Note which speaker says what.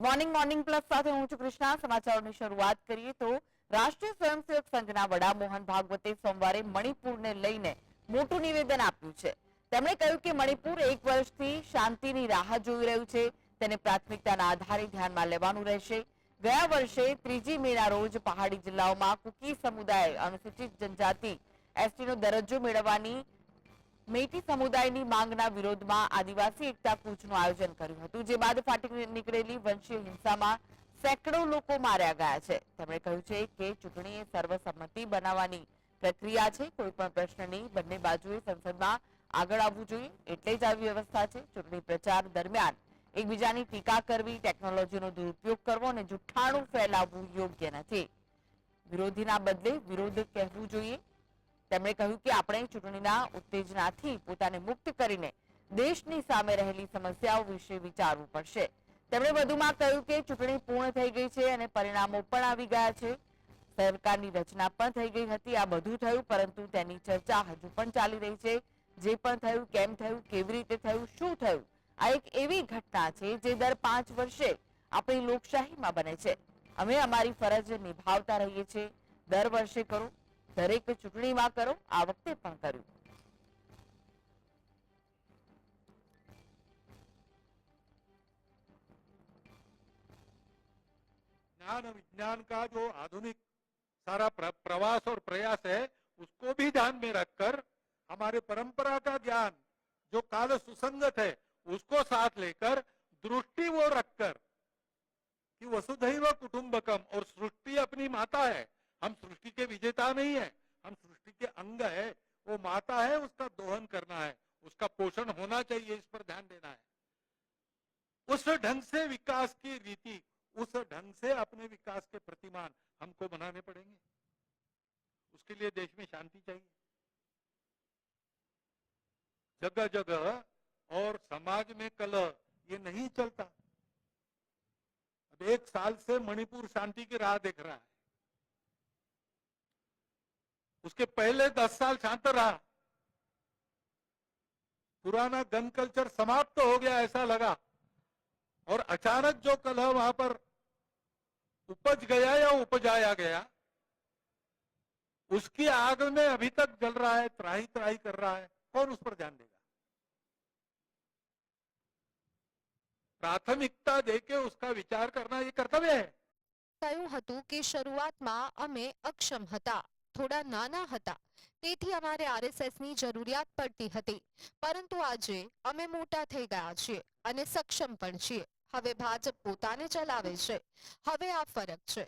Speaker 1: Morning morning plus સાથે હું છું કૃષ્ણા. સમાચારોની શરૂઆત કરીએ તો રાષ્ટ્રીય સ્વયંસેવક સંઘના વડા મોહન ભાગવતે સોમવારે મણિપુરને લઈને મોટું નિવેદન આપ્યું છે. તેમણે કહ્યું કે મણિપુર એક વર્ષથી શાંતિની રાહ જોઈ રહ્યું છે. તેને પ્રાથમિકતાના આધારે ધ્યાનમાં લેવાનું રહેશે. ગયા વર્ષે ત્રીજી મેના રોજ પહાડી જિલ્લાઓમાં કુકી સમુદાય અનુસૂચિત જનજાતિ એસટીનો દરજ્જો મેળવવાની મેટી સમુદાયની માંગના વિરોધમાં આદિવાસી એકતા કૂચનું આયોજન કર્યું હતું, જે બાદ ફાટી નીકળેલી વંશીય હિંસામાં સેંકડો લોકો માર્યા ગયા છે. તેમણે કહ્યું છે કે ચૂંટણી એ સર્વસંમતિ બનાવવાની પ્રક્રિયા છે, કોઈ પણ પ્રશ્નની બંને બાજુએ સંસદમાં આગળ આવવું જોઈએ, એટલે જ આવી વ્યવસ્થા છે. ચૂંટણી પ્રચાર દરમિયાન એકબીજાની ટીકા કરવી, ટેકનોલોજીનો દુરુપયોગ કરવો અને જુઠ્ઠાણું ફેલાવવું યોગ્ય નથી. વિરોધીના બદલે વિરોધ કહેવું જોઈએ તેમણે કહ્યું કે આપણે ચૂંટણીના ઉત્તેજનાથી પોતાને મુક્ત કરીને દેશની સામે રહેલી સમસ્યાઓ વિશે વિચારવું પડશે. તેમણે વધુમાં કહ્યું કે ચૂંટણી પૂર્ણ થઈ ગઈ છે અને પરિણામો પણ આવી ગયા છે. સરકારની રચના પણ થઈ ગઈ હતી, આ બધું થયું પરંતુ તેની ચર્ચા હજુ પણ ચાલી રહી છે. જે પણ થયું, કેમ થયું, કેવી રીતે થયું, શું થયું, આ એક એવી ઘટના છે જે દર પાંચ વર્ષે આપણી લોકશાહીમાં બને છે. અમે અમારી ફરજ નિભાવતા રહીએ છીએ. દર વર્ષે કરો દરેક ચૂંટણીમાં કરો આ વખતે પણ કર્યું
Speaker 2: ज्ञान विज्ञान का जो आधुनिक सारा प्र, प्रवास और प्रयास है उसको भी ध्यान में रखकर हमारे परंपरा का ज्ञान जो काल सुसंगत है उसको साथ लेकर दृष्टि वो रखकर कि वसुधैव कुटुंबकम और सृष्टि अपनी माता है हम सृष्टि के विजेता नहीं है, हम सृष्टि के अंग है, वो माता है, उसका दोहन करना है, उसका पोषण होना चाहिए, इस पर ध्यान देना है। उस ढंग से विकास की रीति, उस ढंग से अपने विकास के प्रतिमान हमको बनाने पड़ेंगे। उसके लिए देश में शांति चाहिए। जगह जगह और समाज में कलह ये नहीं चलता। अब एक साल से मणिपुर शांति की राह देख रहा है। उसके पहले दस साल शांत रहा पुराना गन कल्चर समाप्त तो हो गया ऐसा लगा और अचानक जो कलह वहां पर उपज गया या उपजाया गया उसकी आग में अभी तक जल रहा है त्राही त्राही कर रहा है कौन उस पर ध्यान देगा प्राथमिकता देके उसका विचार करना ये कर्तव्य है
Speaker 3: કહ્યું હતું કે શરૂઆતમાં અમે અક્ષમ હતા થોડા નાના હતા. તેથી અમારે આરએસએસની જરૂરિયાત પડતી હતી. પરંતુ આજે અમે મોટા થઈ ગયા છીએ અને સક્ષમ પણ છીએ. હવે ભાજપ પોતાને ચલાવે છે. હવે આ ફરક છે.